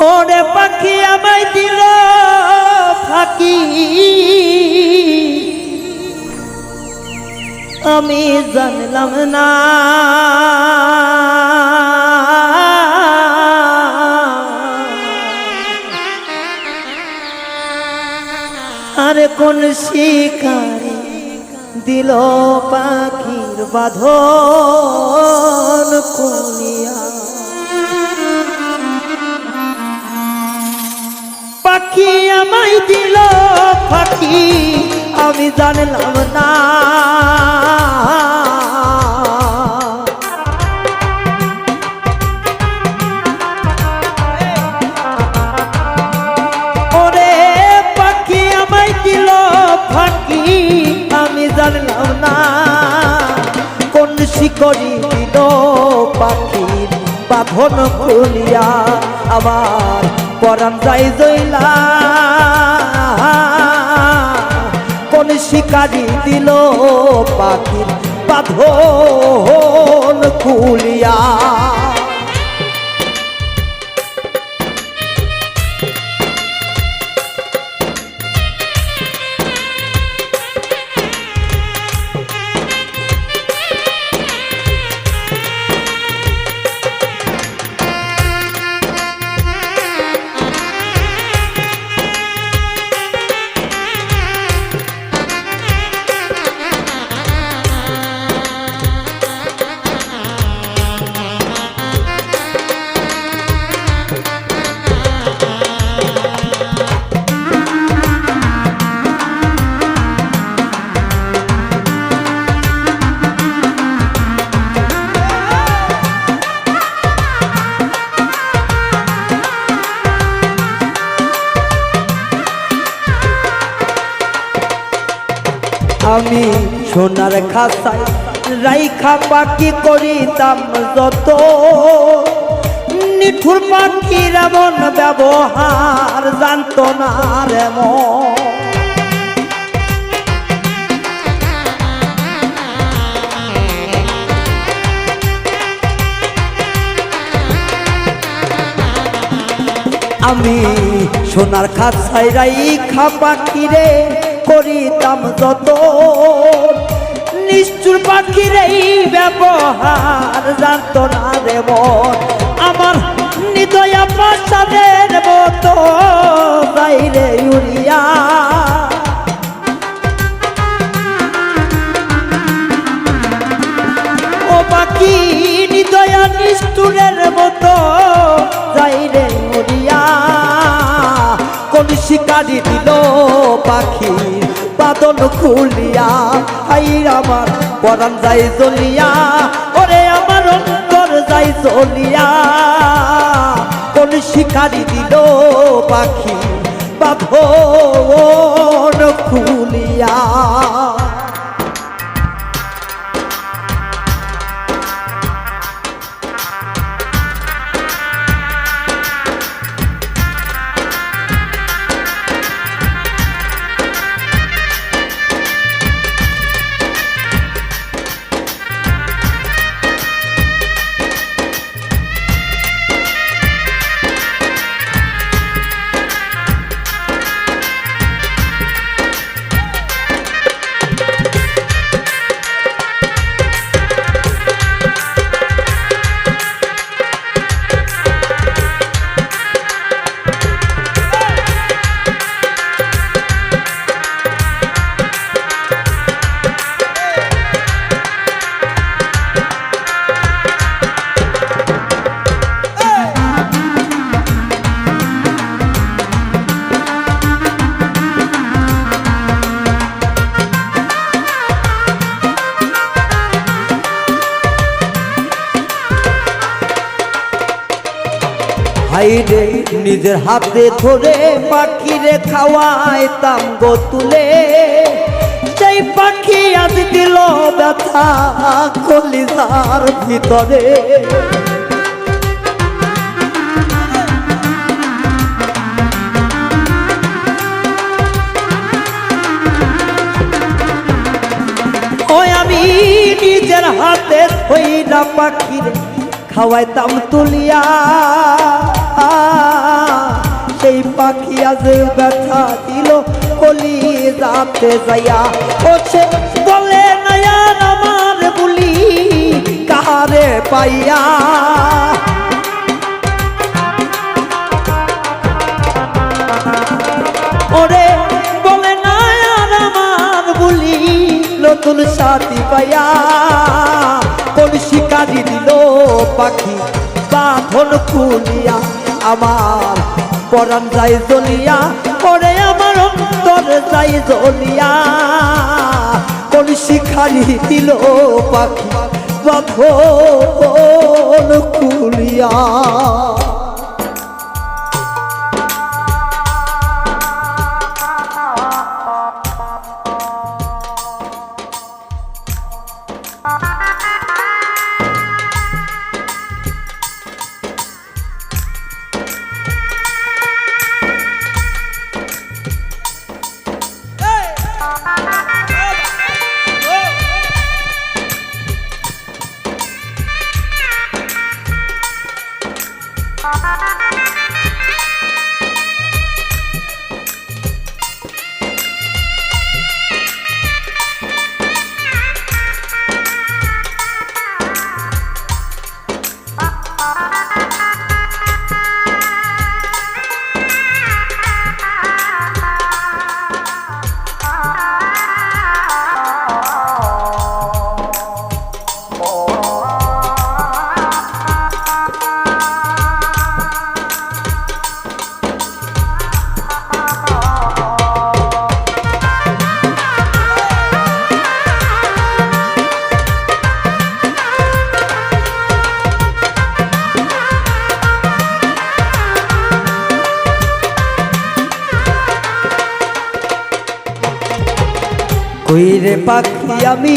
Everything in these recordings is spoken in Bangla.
ওরে পাখি আমায় দিল ফাঁকি। আমি জানলাম না। আরে কোন শিকারি দিল পাখির বাঁধন কুলিয়া পাখি আমায় দিল পাখি আমি জানলাম না। ওরে পাখি আমায় দিল, ফাঁকি আমি জানলাম না। কোন শিকড়ি দিল পাখির, বাঁধন খুলিয়া আবার পরান যাই জইলা কোন শিকারি দিল পাখির বাঁধন খুলিয়া। আমি সোনার খাসাই রাইখা পাখি করিতাম যত নিঠুর পাখির এমন ব্যবহার জানত না রে মন। আমি সোনার খাসাই রাইখা পাখিরে করিতাম যত নিষ্ঠুর পাখির এই ব্যবহার জানত না দেব আমার নিদয়া পাশাদের মতো বাইরে উড়িয়া। ও পাখি নিদয়া নিষ্ঠুরের মতো, যাই রে মরিয়া কোন শিকারি দিল বাদন খুলিয়া, হাই আমার পরাণ যাই জ্বলিয়া ওরে আমার অন্তর যাই জ্বলিয়া কোন শিকারি দিল পাখি বাঁধন খুলিয়া। হাইরে নিজের হাতে ধরে পাখিরে খাওয়াইতাম গো তুলে। সেই পাখি আজ দিল ব্যথা কলিজার ভিতরে। নিজের হাতে হইলা পাখির খাওয়াইতাম তুলিয়া। পাখি আজ ব্যথা দিল, কলি যাতে যাইয়া ওছে বলে, নয়ান আমার বলি, কাহারে পাইয়া? ওরে, বলে না আর আমার বলি, নতুন সাথী পাইয়া। কোন শিকারি দিল পাখি, বাঁধন খুলিয়া আমার পরাণ যাই জ্বলিয়া পরে আমার অন্তর যাই জ্বলিয়া। কোন শিখারি দিল পাখি বাঁধন খুলিয়া। কইরে পাখি আমি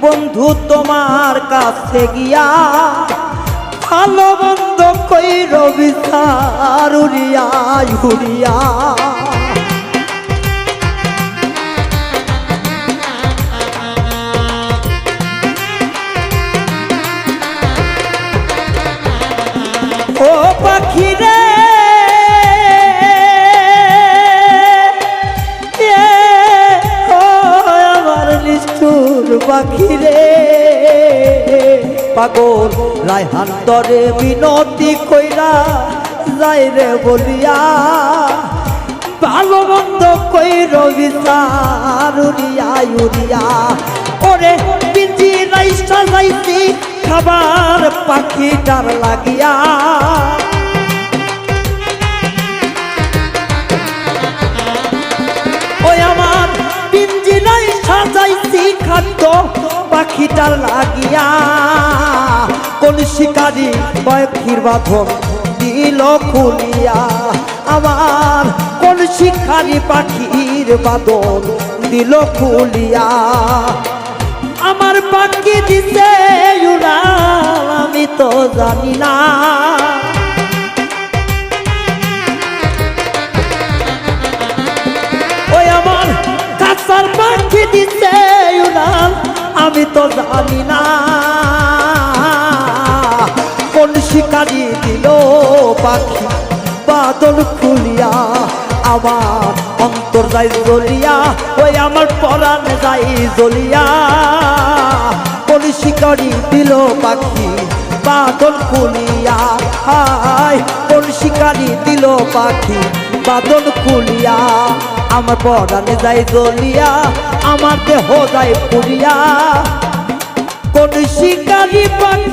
বন্ধু তোমার কাছে গিয়া ভালো বন্ধ কই বিচার উড়িয়া। ও পাখি পাখি রে পাগল রায়হান তরে বিনতি কইরা যাই রে বলিয়া ভালো মন্দ কইর বিচার উড়িয়া উড়িয়া। ওরে পিঞ্জি রাইসা যাইছি, খাবার পাখিটার লাগিয়া। পাখিটার লাগিয়া শিকারি পাখির বাঁধন দিল খুলিয়া। আমার কোন শিকারি পাখির বাঁধন দিল খুলিয়া। আমার পাখি দিতে উড়াল, আমি তো জানি না। তো জানি না কোন শিকারি দিল পাখি। বাদল খুলিয়া আমার অন্তর যাই জ্বলিয়া, ওই আমার পরাণ যাই জ্বলিয়া। কোন শিকারি দিল পাখি, বাদল খুলিয়া, হায়, কোন শিকারি দিল পাখি, বাদল খুলিয়া, আমার পরাণে যাই জ্বলিয়া, আমার দেহ যাই পুরিয়া কোন শিকারি পাখি